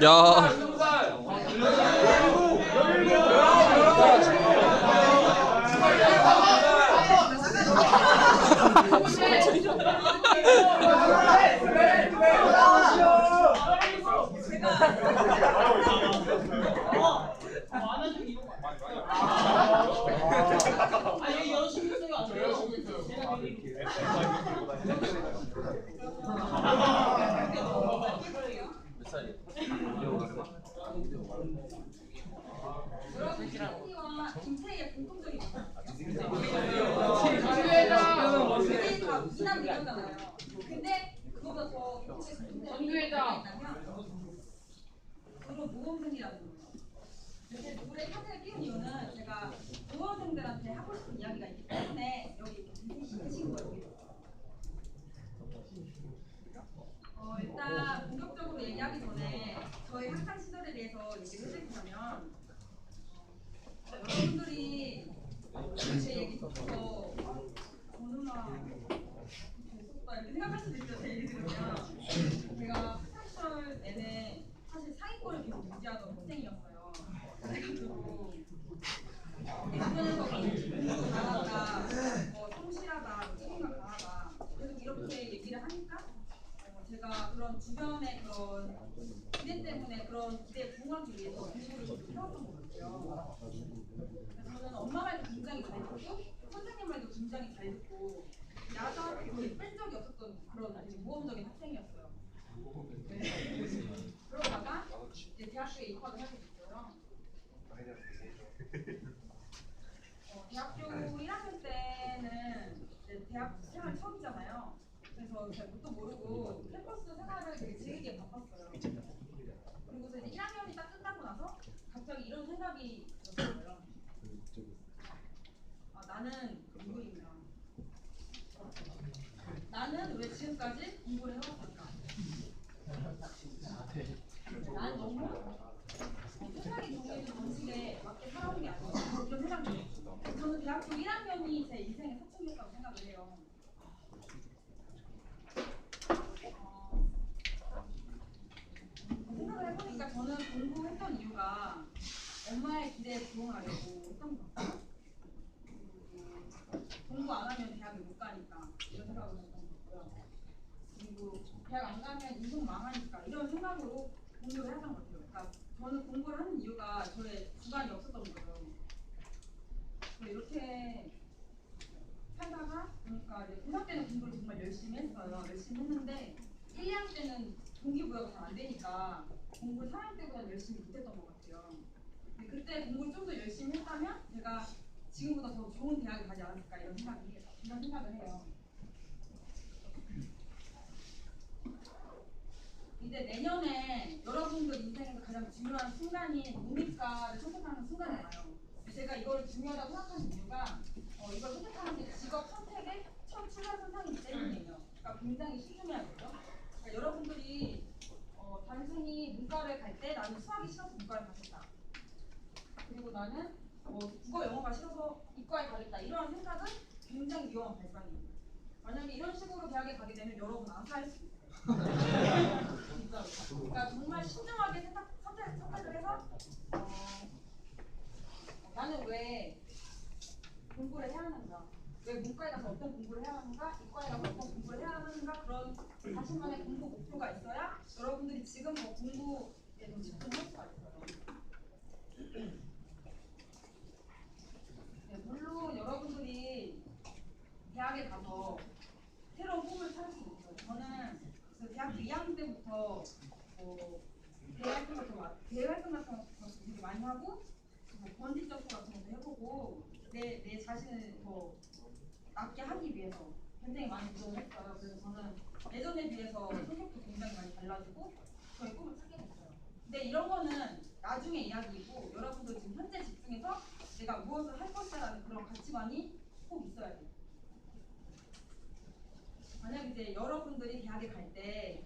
야. 여러분이와 김태희의 많아요. 전교회장. 이남 이거잖아요. 근데 그거보다 더 전교회장. 주로 모범생이라는 거예요. 근데 노래 사진을 끼운 이유는 제가 모범생들한테 하고 싶은 이야기가 있기 때문에 주변의 그런 기대 때문에 그런 기대에 부응하기 위해서 공부를 계속 해왔던 것 같아요. 저는 엄마 말도 굉장히 잘 듣고 선생님 말도 굉장히 잘 듣고 야자를 거의 뺀 적이 없었던 그런 모험적인 학생이었어요. 네. 그러다가 이제 대학교에 입학을 하게 됐어요. 어, 대학교 1학년 때는 이제 대학 생활 처음이잖아요. 그래서 잘 뭣도 모르고 캠퍼스 생활을 되게 즐기게 바빴어요. 그리고서 이제 1학년이 딱 끝나고 나서 갑자기 이런 생각이 들었어요. 아, 나는 누구인가? 나는 왜 지금까지 공부를 해왔을까? 난 너무 어, 세상이 정해진 방식에 맞게 살아온 게 아니야. 이런 생각이 들어요. 저는 대학교 1학년이 제 인생의 사춘기였다고 생각을 해요. 어, 생각을 해보니까 저는 공부했던 이유가 엄마의 기대에 부응하려고 했던 것 같아요. 그리고 공부 안 하면 대학을 못 가니까 이런 생각을 했던 것 같고요. 그리고 대학 안 가면 인생 망하니까 이런 생각으로 공부를 했던 것 같아요. 그러니까 저는 공부를 하는 이유가 저의 주관이 없었던. 그래서 이렇게 살다가 보니까 이제 때는 공부를 정말 열심히 했어요. 열심히 했는데 1, 2학년 때는 동기부여가 잘 안 되니까 공부를 3학년 때보다 열심히 못했던 것 같아요. 근데 그때 공부를 좀 더 열심히 했다면 제가 지금보다 더 좋은 대학에 가지 않았을까 이런 생각이. 이런 생각을 해요. 이제 내년에 여러분들 인생에서 가장 중요한 순간인 농립과를 선택하는 순간이 와요. 제가 이걸 중요하다고 생각하는 이유가 어, 이걸 선택하는 게 직업 선택의 첫 출발 선상이기 때문이에요. 그러니까 굉장히 신중해야 돼요. 그러니까 여러분들이 어, 단순히 문과를 갈 때 나는 수학이 싫어서 문과를 가겠다. 그리고 나는 뭐 국어 영어가 싫어서 이과에 가겠다. 이러한 생각은 굉장히 위험한 발상이에요. 만약에 이런 식으로 대학에 가게 되면 여러분 안살수 있어요. 그러니까 정말 신중하게 생각, 선택, 선택을 해서 어, 나는 왜 공부를 해야 하는가? 왜 문과에 가서 어떤 공부를 해야 하는가? 이과에 가서 어떤 공부를 해야 하는가? 그런 자신만의 공부 목표가 있어야 여러분들이 지금 뭐 공부에 좀 집중할 수가 있어요. 네, 물론 여러분들이 대학에 가서 새로운 꿈을 찾을 수 있어요. 저는 그 대학교 2학년 때부터 뭐 대회 활동 같은 거, 대회 활동 같은 거 되게 많이 하고 뭐 번지 점프 같은 것도 해보고 내, 내 자신을 더 낫게 하기 위해서 굉장히 많이 노력을 했어요. 그래서 저는 예전에 비해서 성격도 굉장히 많이 달라지고 저의 꿈을 찾게 됐어요. 근데 이런 거는 나중에 이야기이고 여러분들 지금 현재 집중해서 내가 무엇을 할 것이라는 그런 가치관이 꼭 있어야 돼요. 만약 이제 여러분들이 대학에 갈 때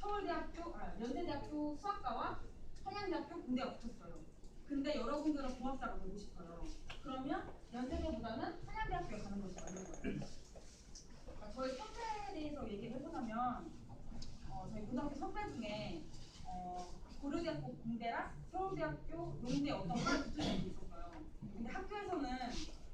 서울대학교, 아, 연세대학교 수학과와 한양대학교 공대가 붙었어요. 근데 여러분들은 공학사가 보고 싶어요. 그러면 연세대보다는 한양대학교에 가는 것이 맞는 거예요. 그러니까 저희 선배에 대해서 얘기를 해보자면 어, 저희 고등학교 선배 중에 어, 고려대학교 공대랑 서울대학교 농대 어떤 걸 붙은 적이 있었어요. 근데 학교에서는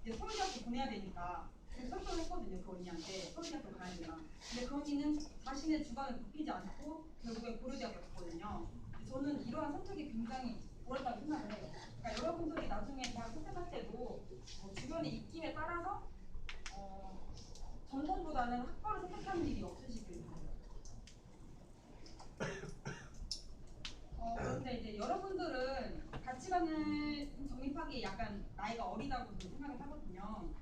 이제 서울대학교 보내야 되니까 설득을 했거든요, 그 언니한테. 서울대학교 가야 된다. 근데 그 언니는 자신의 주관을 바뀌지 않고 결국에 고려대학교 갔거든요. 저는 이러한 선택이 굉장히 옳았다고 생각을 해요. 그러니까 여러분들이 나중에 대학 선택할 때도 어, 주변의 입김에 따라서 어, 전공보다는 학과를 선택하는 일이 없으시길 바래요. 어, 그런데 이제 여러분들은 가치관을 정립하기에 약간 나이가 어리다고 생각을 하거든요.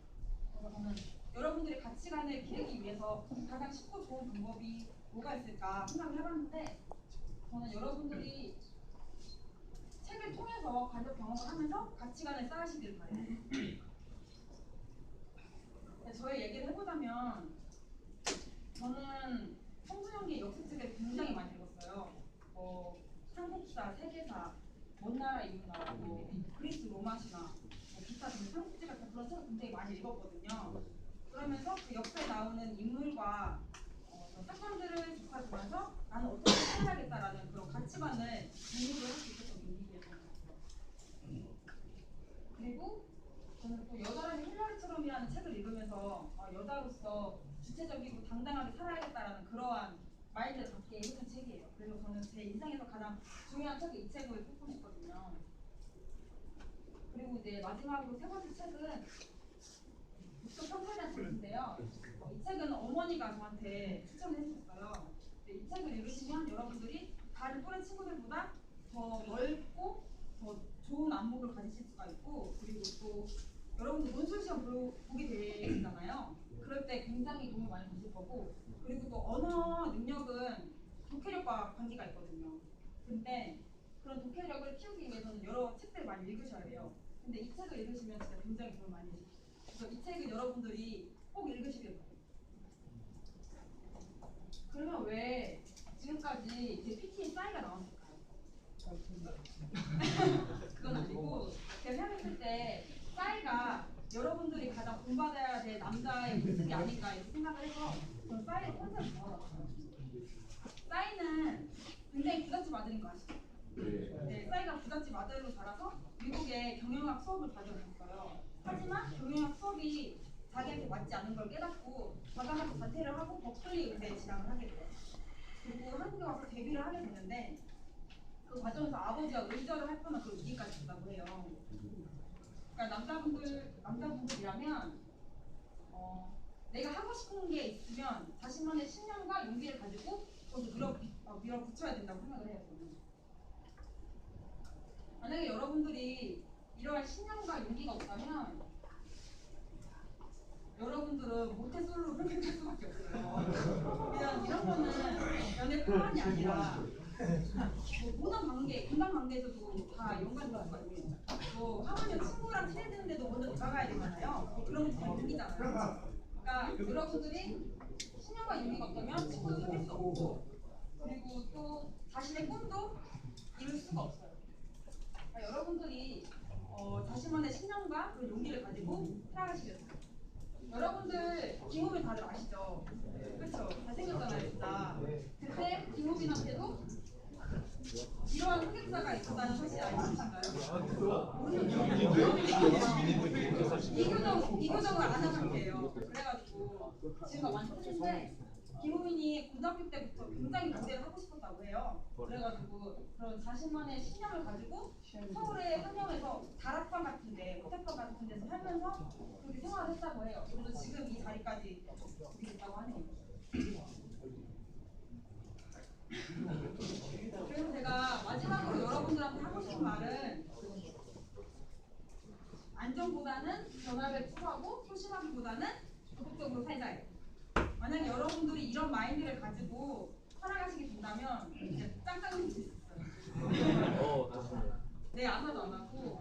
그래서 저는 가치관을 기르기 위해서 가장 쉽고 좋은 방법이 뭐가 있을까 생각을 해봤는데 저는 여러분들이 책을 통해서 간접 경험을 하면서 가치관을 쌓으시길 바래요. 네, 저의 얘기를 해보자면 저는 청소년기 역사책을 굉장히 많이 읽었어요. 뭐 삼국사, 세계사, 먼 나라 이웃 나라, 뭐 그리스 로마시나 뭐 기타 등등 삼국지 같은 그런 책을 굉장히 많이 읽었거든요. 그러면서 그 역사에 나오는 인물과 어, 그 사건들을 접하면서 나는 어떻게 살아야겠다라는 그런 가치관을 공유를 할 수 있었던 계기였던 것 같아요. 그리고 저는 또 여자라는 힐러리처럼이라는 책을 읽으면서 어, 여자로서 주체적이고 당당하게 살아야겠다라는 그러한 마인드를 갖게 해준 책이에요. 그래서 저는 제 인생에서 가장 중요한 책이 이 책을 뽑고 싶거든요. 그리고 이제 마지막으로 세 번째 책은 북쪽 평판이라는 책인데요. 어, 이 책은 어머니가 저한테 추천을 해주셨어요. 근데 이 책을 읽으시면 여러분들이 다른 또래 친구들보다 더 넓고 더 좋은 안목을 가지실 수가 있고 그리고 또 여러분들 논술 시험 보- 보게 되잖아요. 그럴 때 굉장히 도움이 많이 되실 거고 그리고 또 언어 능력은 독해력과 관계가 있거든요. 근데 그런 독해력을 키우기 위해서는 여러 책들을 많이 읽으셔야 돼요. 근데 이 책을 읽으시면 진짜 굉장히 도움을 많이 거예요. 그래서 이 책은 여러분들이 꼭 읽으시길 바래요. 그러면 왜 지금까지 제 PT에 싸이가 나왔을까요? 그건 아니고 제가 생각했을 때 싸이가 여러분들이 가장 본받아야 될 남자의 모습이 아닐까 이렇게 생각을 해서 저는 싸이를 컨셉을 잡아봤어요. 싸이는 굉장히 부잣집 아들인 거 아시죠? 네, 싸이가 부잣집 아들로 자라서 미국에 경영학 수업을 다녔었어요. 하지만 경영학 수업이 자기한테 맞지 않는 걸 깨닫고 과감하게 자퇴를 하고 버클리 의대에 진학을 하게 돼요. 그리고 한국에 와서 데뷔를 하게 되는데 그 과정에서 아버지와 의절을 할 뻔한 그런 위기까지 있다고 해요. 그러니까 남자분들 남자분들이라면 어, 내가 하고 싶은 게 있으면 자신만의 신념과 용기를 가지고 거기 밀어 어, 밀어붙여야 된다고 생각을 해요. 저는. 만약에 여러분들이 이러한 신념과 용기가 없다면 여러분들은 모태솔로 선택할 수밖에 없어요. 그냥 이런 거는 연애뿐만이 아니라 뭐 모든 관계, 인간 관계에서도 다 연관이 있는 뭐 하물며 친구랑 친해지는데도 먼저 다가가야 되잖아요. 뭐 그런 것도 용기잖아요. 그러니까 여러분들이 신념과 용기가 없다면 친구도 사귈 수 없고 그리고 또 자신의 꿈도 이룰 수가 없어요. 그러니까 여러분들이 어, 자신만의 신념과 용기를 가지고 살아가시길 바랍니다. 여러분들 김호빈 다들 아시죠? 그렇죠? 잘생겼잖아요, 진짜. 근데 김호빈한테도 이러한 흑역사가 있었다는 사실 아니신가요? 이교정 이교정을 안한 상태예요. 그래가지고 지금 완전인데 김호빈이 고등학교 때부터 굉장히 무대를 하고 싶었다고 해요. 그래가지고 그런 자신만의 신념을 가지고 서울의 한명에서 다락방 같은데 호텔방 같은 데서 살면서 그렇게 생활을 했다고 해요. 그래서 지금 이 자리까지 오게 됐다고 하네요. 그래서 제가 마지막으로 여러분들한테 하고 싶은 말은 안정보다는 변화를 추구하고 소심하기보다는 적극적으로 살자예요. 만약에 여러분들이 이런 마인드를 가지고 살아가시게 된다면 이제 짱짱해질 수 있어요. 어, 좋습니다. 네, 아무도 안 하고